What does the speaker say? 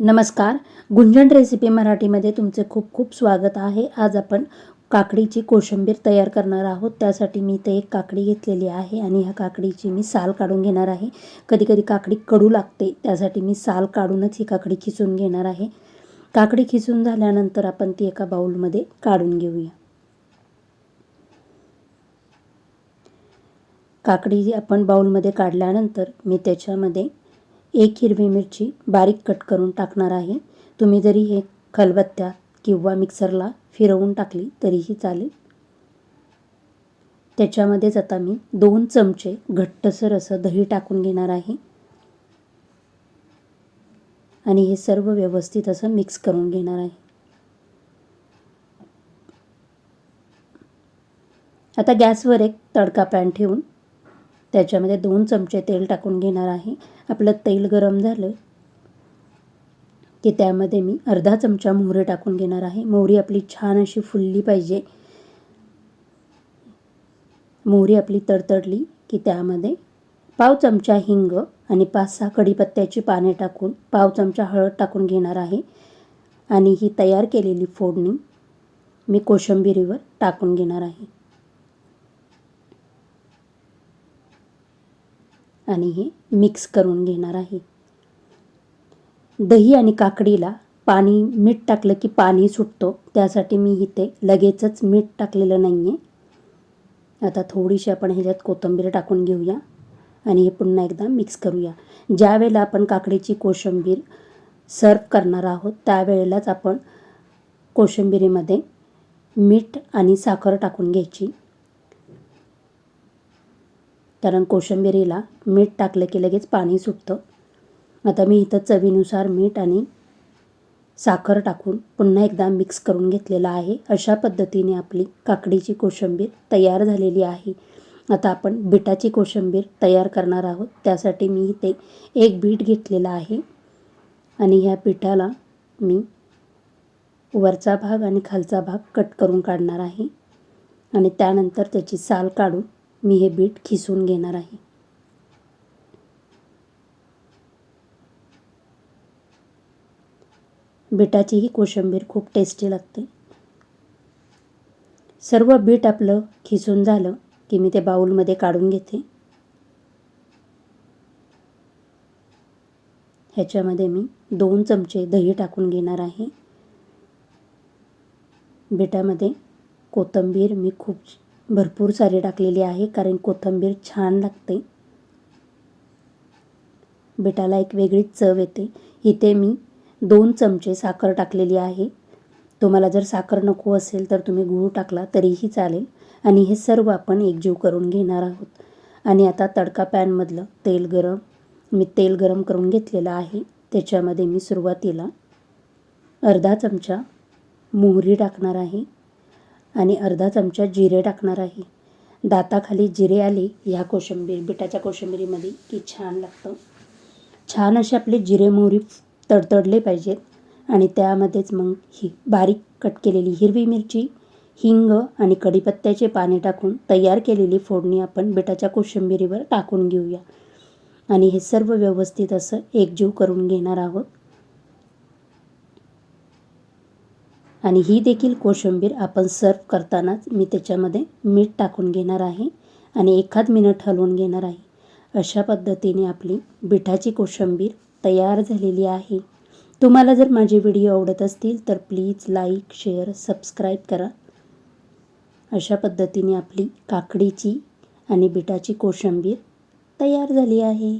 नमस्कार. गुंजन रेसिपी मराठीमध्ये तुमचे खूप खूप स्वागत आहे. आज आपण काकडीची कोशिंबीर तयार करणार आहोत. त्यासाठी मी इथे एक काकडी घेतलेली आहे आणि ह्या काकडीची मी साल काढून घेणार आहे. कधी कधी काकडी कडू लागते त्यासाठी मी साल काढूनच ही काकडी खिसून घेणार आहे. काकडी खिसून झाल्यानंतर आपण ती एका बाउलमध्ये काढून घेऊया. काकडी जी आपण बाउलमध्ये काढल्यानंतर मी त्याच्यामध्ये एक हिरवी मिरची बारीक कट करून टाकणार आहे. तुम्ही जरी हे खलबत्त्या किंवा मिक्सरला फिरवून टाकली तरीही चालेल. त्याच्यामध्येच आता मी दोन चमचे घट्टसर असं दही टाकून घेणार आहे. आणि हे सर्व व्यवस्थित असं मिक्स करून घेणार आहे. आता गॅसवर एक तडका पॅन ठेवून त्याच्यामध्ये दोन चमचे तेल टाकून घेणार आहे. आपलं तेल गरम झालं की त्यामध्ये मी अर्धा चमचा मोहरी टाकून घेणार आहे. मोहरी आपली छान अशी फुलली पाहिजे. मोहरी आपली तडतडली की त्यामध्ये पाव चमचा हिंग आणि पाच सहा कढीपत्त्याची पाने टाकून पाव चमचा हळद टाकून घेणार आहे. आणि ही तयार केलेली फोडणी मी कोशंबिरीवर टाकून घेणार आहे. आणि हे मिक्स करून घेणार आहे. दही आणि काकडीला पाणी मीठ टाकलं की पाणी सुटतो. त्यासाठी मी इथे लगेचच मीठ टाकलेलं नाही आहे आता थोडीशी आपण ह्याच्यात कोथिंबीर टाकून घेऊया आणि हे पुन्हा एकदा मिक्स करूया. ज्या वेळेला आपण काकडीची कोशिंबीर सर्व करणार आहोत त्यावेळेलाच आपण कोशिंबिरीमध्ये मीठ आणि साखर टाकून घ्यायची. कारण कोशिंबिरीला मीठ टाकलं की लगेच पाणी सुटतं. आता मी इथं चवीनुसार मीठ आणि साखर टाकून पुन्हा एकदा मिक्स करून घेतलेलं आहे. अशा पद्धतीने आपली काकडीची कोशिंबीर तयार झालेली आहे. आता आपण बिटाची कोशिंबीर तयार करणार आहोत. त्यासाठी मी इथे एक बीट घेतलेला आहे आणि ह्या पिठाला मी वरचा भाग आणि खालचा भाग कट करून काढणार आहे. आणि त्यानंतर त्याची साल काढून मी हे बीट खिसून घेणार आहे. बीटाची ही कोशिंबीर खूप टेस्टी लागते. सर्व बीट आपलं खिसून झालं की मी ते बाऊलमध्ये काढून घेते. ह्याच्यामध्ये मी दोन चमचे दही टाकून घेणार आहे. बीटामध्ये कोथिंबीर मी खूप भरपूर सारी टाकलेली आहे कारण कोथिंबीर छान लागते. बिटाला एक वेगळीच चव येते. इथे मी दोन चमचे साखर टाकलेली आहे. तुम्हाला जर साखर नको असेल तर तुम्ही गूळ टाकला तरीही चालेल. आणि हे सर्व आपण एकजीव करून घेणार आहोत. आणि आता तडका पॅनमधलं तेल गरम मी तेल गरम करून घेतलेलं आहे. त्याच्यामध्ये मी सुरुवातीला अर्धा चमचा मोहरी टाकणार आहे. आणि अर्धा चमचा जिरे टाकणार आहे. दाताखाली जिरे आले ह्या कोशिंबीर बिटाच्या कोशिंबिरीमध्ये की छान लागतं. छान असे आपले जिरे मोहरी तडतडले पाहिजेत आणि त्यामध्येच मग ही बारीक कट केलेली हिरवी मिरची हिंग आणि कढीपत्त्याचे पाने टाकून तयार केलेली फोडणी आपण बिटाच्या कोशिंबिरीवर टाकून घेऊया. आणि हे सर्व व्यवस्थित असं एकजीव करून घेणार आहोत. आणि ही देखील कोशिंबीर आपण सर्व करतानाच मी त्याच्यामध्ये मीठ टाकून घेणार आहे आणि एखाद मिनिट हलवून घेणार आहे. अशा पद्धतीने आपली बिठाची कोशिंबीर तयार झालेली आहे. तुम्हाला जर माझे व्हिडिओ आवडत असतील तर प्लीज लाईक शेअर सबस्क्राईब करा. अशा पद्धतीने आपली काकडीची आणि बिटाची कोशिंबीर तयार झाली आहे.